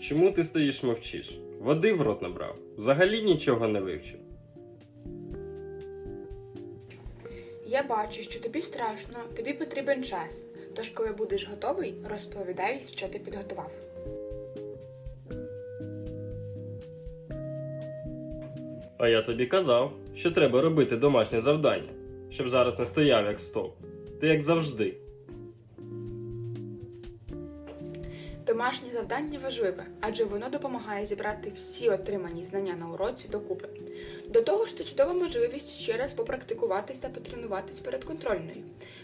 Чому ти стоїш мовчиш? Води в рот набрав. Взагалі нічого не вивчив. Я бачу, що тобі страшно, тобі потрібен час. Тож, коли будеш готовий, розповідай, що ти підготував. А я тобі казав, що треба робити домашнє завдання, щоб зараз не стояв як стовп. Ти як завжди. Домашнє завдання важливе, адже воно допомагає зібрати всі отримані знання на уроці докупи. До того ж, це чудова можливість ще раз попрактикуватись та потренуватись перед контрольною.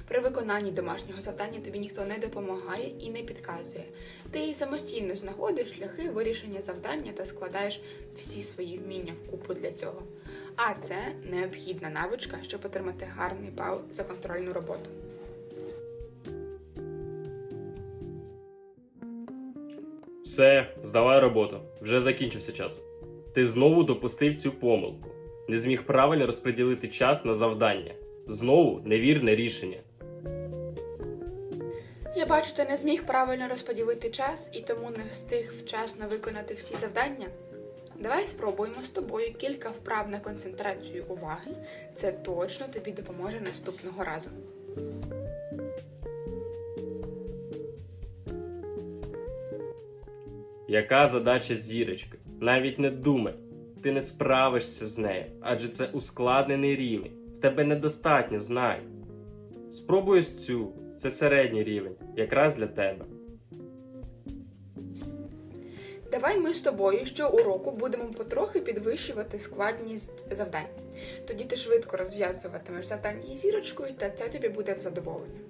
При виконанні домашнього завдання тобі ніхто не допомагає і не підказує. Ти самостійно знаходиш шляхи вирішення завдання та складаєш всі свої вміння в купу для цього. А це необхідна навичка, щоб отримати гарний бал за контрольну роботу. Все, здавай роботу. Вже закінчився час. Ти знову допустив цю помилку. Не зміг правильно розподілити час на завдання. Знову невірне рішення. Я бачу, ти не зміг правильно розподілити час і тому не встиг вчасно виконати всі завдання. Давай спробуємо з тобою кілька вправ на концентрацію уваги. Це точно тобі допоможе наступного разу. Яка задача зірочки? Навіть не думай. Ти не справишся з нею, адже це ускладнений рівень. В тебе недостатньо знань. Спробуй ось цю. Це середній рівень, якраз для тебе. Давай ми з тобою щоуроку будемо потрохи підвищувати складність завдань. Тоді ти швидко розв'язуватимеш завдання зірочкою, та це тобі буде в задоволення.